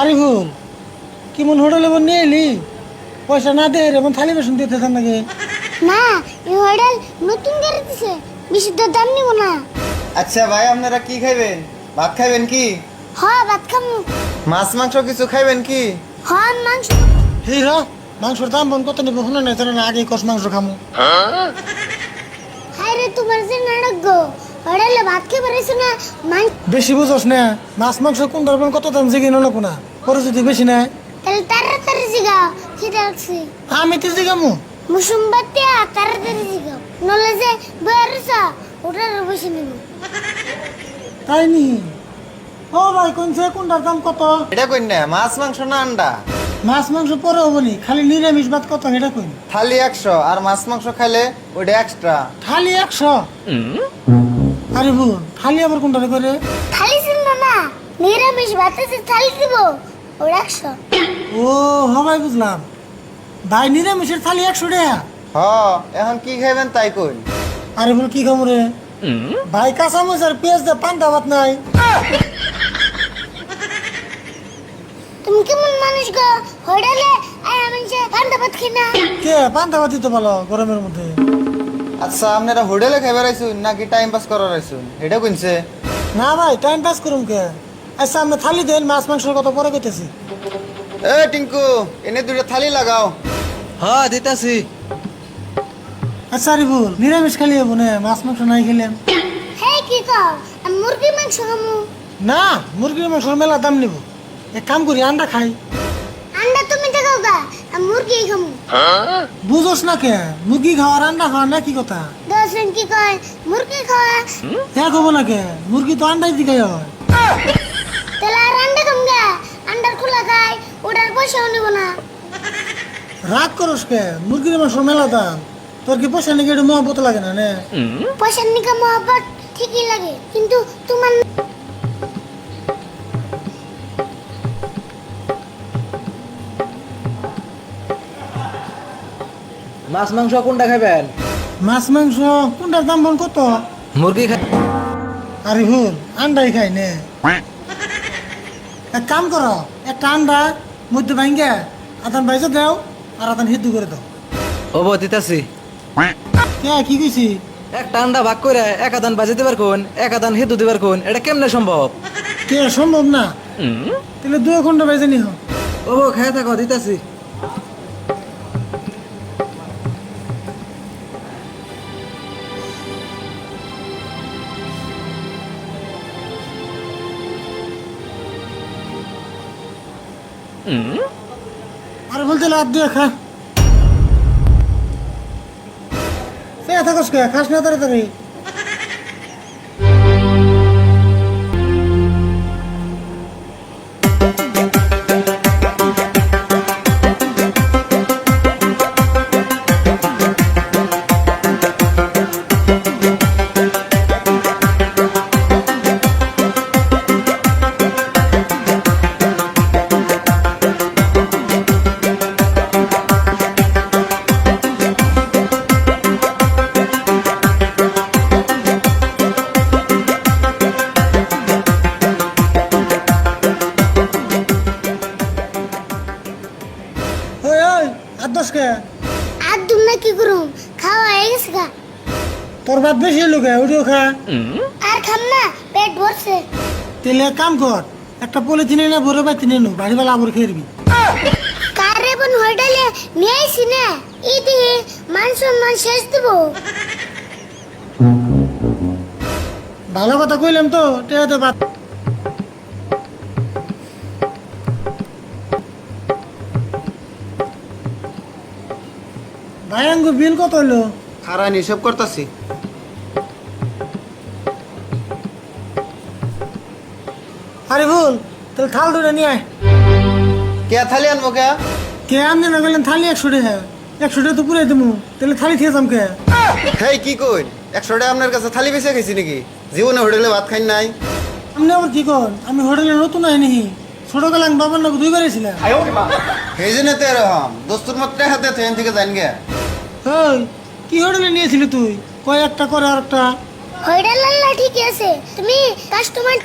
আরে ভুল কি মন হোটেলে বোন নিয়ে এলি? পয়সা না দে রে থালি বেসন দিতে থাক নাকি? না এই হোটেল নতুন করে দিছে। বেশি তো দাম নিব না। আচ্ছা ভাই আপনারা কি খাইবেন? ভাত খাইবেন কি? হ ভাত খামু মাছ মাংস কিছু খাইবেন কি? হ মাংস। হে র মাংসর দাম বোন কত নিবো শুনে নাই না আগে কষ মাংস খামু। হাই রে তোমার যে নাটক গো। হোটেলে ভাত খেয়ে পারিস না? মাংস বেশি বুঝোস না। মাছ মাংস কোন ধরবেন কত দাম জিগে নলো কোনা পরে যদি বেশি নাই। তাহলে তাড়াতাড়ি জিগাও। খিদে লাগছে আমি তো জিগামু? মুসুমবাতিয়া তাড়াতাড়ি জিগাও। নলে যে বেরসা ওটার বেশি নিব। তাই নি? ও ভাই কোনছে কোনটার দাম কত? এটা কই না মাছ মাংস না আন্ডা? মাছ মাংস পরে হব নি। খালি নিরামিষ ভাত কত এটা কই থালি একশো আর মাছ মাংস খাইলে ওইটা এক্সট্রা থালি একশো? আরে বোন থালি আবার কোনটা করে? থালি ছিল না নিরামিষ ভাতে যে থালি দিব ওটা একশো। ও হবাই বুঝলাম। ভাই নিরামিষের থালি একশো টাকা। হ এখন কি খাইবেন তাই কই আরে বল কি খাব রে? ভাই কাঁচা মরিচ আর পেঁয়াজ দে পান্তা ভাত নাই। তুমি কেমন মানুষ গো? হোটেলে আর আমি যে পান্তা ভাত খাই না। কে? পান্তা ভাতই তো ভালো গরমের মধ্যে। আচ্ছা আপনারা হোটেলে খাইবার আইসুন নাকি টাইম পাস করার আইসুন এটা কইছে না ভাই টাইম পাস করুম কে? আচ্ছা আমরা থালি দেন মাছ মাংসের কথা পরে কইতেছি। এ টিঙ্কু এনে দুইটা থালি লাগাও। হ্যাঁ দিতাছি। আচ্ছা আরে ভুল নিরামিষ খালি হব না মাছ মাংস নাই খেলাম হে কি কও? আমি মুরগি মাংস খামু। না মুরগির মাংসের মেলা দাম নিব। এক কাম করি আন্ডা খাই আন্ডা তুমি দেখাও গা আমি মুরগি খামু। বুঝোস না কে? মুরগি খাওয়ার আন্ডা খাওয়ার না কি কথা? দর্শন কি কয়? মুরগি খাওয়া। হ্যাঁ খাব না কে? মুরগি তো আন্ডাই দিকে হয়। তাহলে আর আন্ডা খাম গা? আন্ডার খোলা খাই ওটার পয়সাও নিব না। রাগ করস কে? মুরগির মাংস মেলা দাম। তোর কি পয়সা নাকি একটু মহব্বত লাগে না নে? পয়সার নিকা মহব্বত ঠিকই লাগে কিন্তু তোমার মাছ মাংস কোনটা খাবেন মাছ মাংস কোনটার দাম বল কত? মুরগি খাই আরে ভুল আন্ডাই খাই নে। এক কাম করো একটা আন্ডা মধ্যে ভাঙ্গে আদান বাইজে দাও আর আদান হিদ্দু করে দাও। ওবো দিতাছি। কে কি কইছি? একটা আন্ডা ভাগ করে এক আদান বাজে দিবার কোন এক আদান হেতু দিবার কোন এটা কেমনে সম্ভব? কে সম্ভব না। তাহলে দুই ঘণ্টা বাইজে নিহ ওবো খেয়ে থাকো দিতাছি। আর বলতে লাভ দিয়ে খা। সে থাকস কে? খাস না তাড়াতাড়ি। ওই আর দশ কে? আর না কি করুম খাওয়া হয়ে গেছে গা। তোর ভাত বেশি হলো কে? ওটিও খা। আর খাম না পেট ভরছে। তেলে এক কাম কর একটা পলিথিনে না ভরে পাই তিনে নো বাড়ি বেলা আবার খেয়ে দিবি কারে বোন হোটেলে নিয়ে আইসি না। দিয়ে মান সম্মান শেষ দেবো। ভালো কথা কইলাম তো টেয়াতে ভাত ভাই আঙ্গু বিল কত হইল খারান হিসাব করতাছি। আরে ভুল তাহলে থাল ধরে নিয়ে আয়। কে থালি আনব কে? কে আমনি না গেলেন থালি একশো টাকা। একশো টাকা তো পুরে দেবো। তাহলে থালি খেয়ে যাম কে? হেই কি কই একশো টাকা আপনার কাছে থালি বেঁচে গেছি নাকি? জীবনে হোটেলে ভাত খাই নাই। আপনি আবার কি কর আমি হোটেলে নতুন আইনি। ছোটবেলা বাবার লোক দুইবার ছিলাম সেই জন্য তো এরকম। দোস্তুর মাত্র হাতে ট্রেন থেকে যান গে। ওই কি হোটেলে নিয়েছিলি তুই? কয় একটা করে আর একটা? হোটেল আল্লাহ ঠিক আছে। তুমি কাস্টমার